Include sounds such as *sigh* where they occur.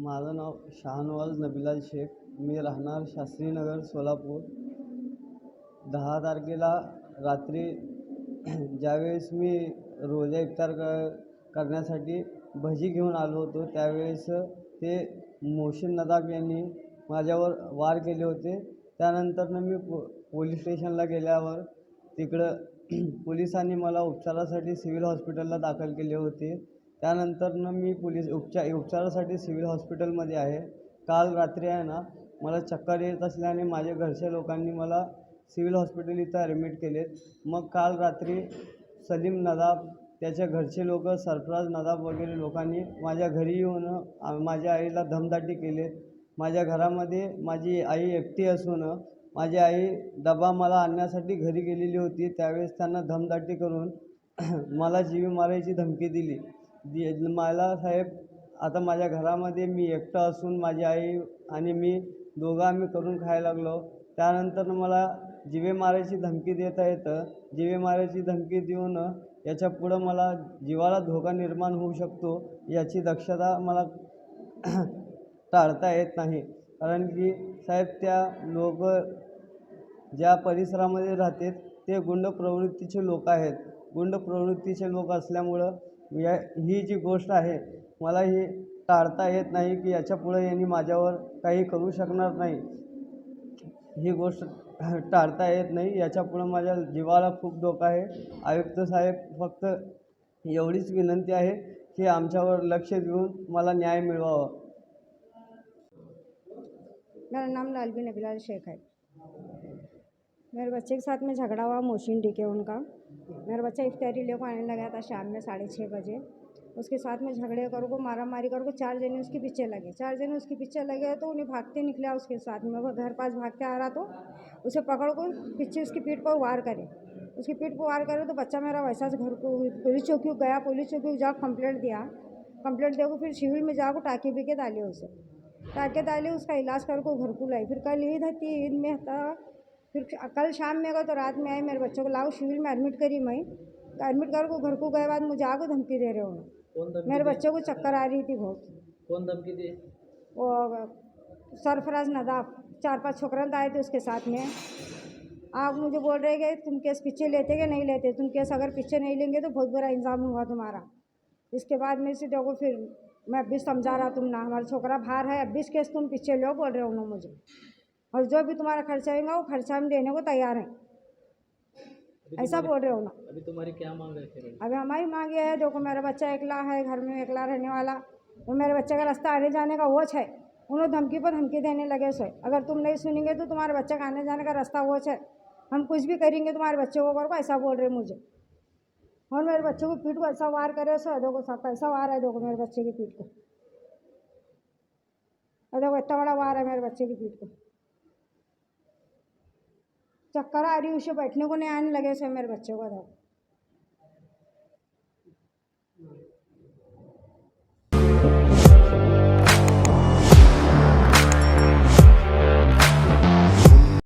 माझं नाव शाहनवाज नबिलाल शेख. मी राहणार शास्त्रीनगर सोलापूर. दहा तारखेला रात्री *clears throat* ज्यावेळेस मी रोजा इफ्तार क करण्यासाठी भजी घेऊन आलो होतो त्यावेळेस ते मोहसिन नदाब यांनी माझ्यावर वार केले होते. त्यानंतरनं मी पो पोलीस स्टेशनला गेल्यावर तिकडं *clears throat* पोलिसांनी मला उपचारासाठी सिव्हिल हॉस्पिटलला दाखल केले होते. त्यानंतरनं मी पोलीस उपचार उपचारासाठी सिव्हिल हॉस्पिटलमध्ये आहे. काल रात्री आहे ना मला चक्कर येत असल्याने माझ्या घरच्या लोकांनी मला सिव्हिल हॉस्पिटल इथं ॲडमिट केले मग काल रात्री सलीम नदाब त्याच्या घरचे लोक सरफराज नदाब वगैरे लोकांनी माझ्या घरी येऊन माझ्या आईला धमदाटी केले माझ्या घरामध्ये माझी आई एकटी असून माझी आई डबा मला आणण्यासाठी घरी गेलेली होती. त्यावेळेस त्यांना धमदाटी करून *clears throat* मला जीवी मारायची धमकी दिली. दि मला साहेब आता माझ्या घरामध्ये मी एकटं असून माझी आई आणि मी दोघं आम्ही करून खायला लागलो. त्यानंतर मला जिवे मारायची धमकी देता येतं. जिवे मारायची धमकी देऊन याच्या पुढं मला जीवाला धोका निर्माण होऊ शकतो याची दक्षता मला *clears throat* टाळता येत नाही. कारण की साहेब त्या लोक ज्या परिसरामध्ये राहतात ते गुंड प्रवृत्तीचे लोक आहेत. गुंड प्रवृत्तीचे लोक असल्यामुळं या ही जी गोष्ट आहे मला ही टाळता येत नाही की याच्यापुढे यांनी माझ्यावर काही करू शकणार नाही. ही गोष्ट टाळता येत नाही. याच्या पुढं माझ्या जीवाला खूप धोका आहे. आयुक्त साहेब फक्त एवढीच विनंती आहे की आमच्यावर लक्ष देऊन मला न्याय मिळवावा. मेरा नाम लालबी नबीलाल शेख है मेरे बच्चे के साथ में झगड़ा हुआ मोशिन डी के उनका. मेरा बच्चा इफ्तारी लेकर आने लगा था शाम में साढ़े छः बजे। उसके साथ में झगड़े करो को मारा मारी करो को, चार जने उसके पीछे लगे। चार जने उसके पीछे लगे तो उन्हें भागते निकला उसके साथ में। वो घर पास भागते आ रहा तो उसे पकड़ को, पीछे उसकी पीठ पर वार करे। उसकी पीठ पर वार करे तो बच्चा मेरा वैसा से घर को, पुलिस चौकी गया, पुलिस चौकी को जा कंप्लेंट दिया। कंप्लेंट दे को फिर सिविल में जाकर टाके पी के डाले उसे। टाके डाले, उसका इलाज कर को घर को लाई फिर कल ईद थी ईद में था। फिर कल शाम में गए तो रात में आए मेरे बच्चों को लाओ सिविल में एडमिट करी मैं एडमिट कर को घर को गए बाद मुझे आगो धमकी दे रहे हो। मेरे बच्चों को चक्कर आ रही थी बहुत। कौन धमकी दी? वो सरफराज नदाफ चार पाँच छोकरन आए थे उसके साथ में। आप मुझे बोल रहे कि तुम केस पीछे लेते कि नहीं लेते? तुम केस अगर पीछे नहीं लेंगे तो बहुत बुरा इंजाम होगा तुम्हारा। इसके बाद में से देखो फिर मैं अब भी समझा रहा तुम ना हमारा छोकरा बाहर है अब भी केस तुम पीछे लो बोल रहे हो ना मुझे। और जो भी तुम्हारा खर्चा होगा वो खर्चा हम देने को तैयार हैं। ऐसा बोल रहे हो ना। अभी तुम्हारी क्या मांग है? फिर अभी हमारी मांग ये है देखो मेरा बच्चा अकेला है घर में अकेला रहने वाला वो मेरे बच्चे का रास्ता आने जाने का वो है। उन्होंने धमकी पर धमकी देने लगे सो अगर तुम नहीं सुनेंगे तो तुम्हारे बच्चे का आने जाने का रास्ता वो है। हम कुछ भी करेंगे तुम्हारे बच्चे को करो ऐसा बोल रहे मुझे। और मेरे बच्चे को पीठ को ऐसा वार करे सो देखो सब ऐसा वार है देखो मेरे बच्चे की पीठ को। देखो इतना बड़ा वार है मेरे बच्चे की पीठ को। चक्कर आ रही उसे बैठने को नहीं आने लगे से मेरे बच्चे को देखो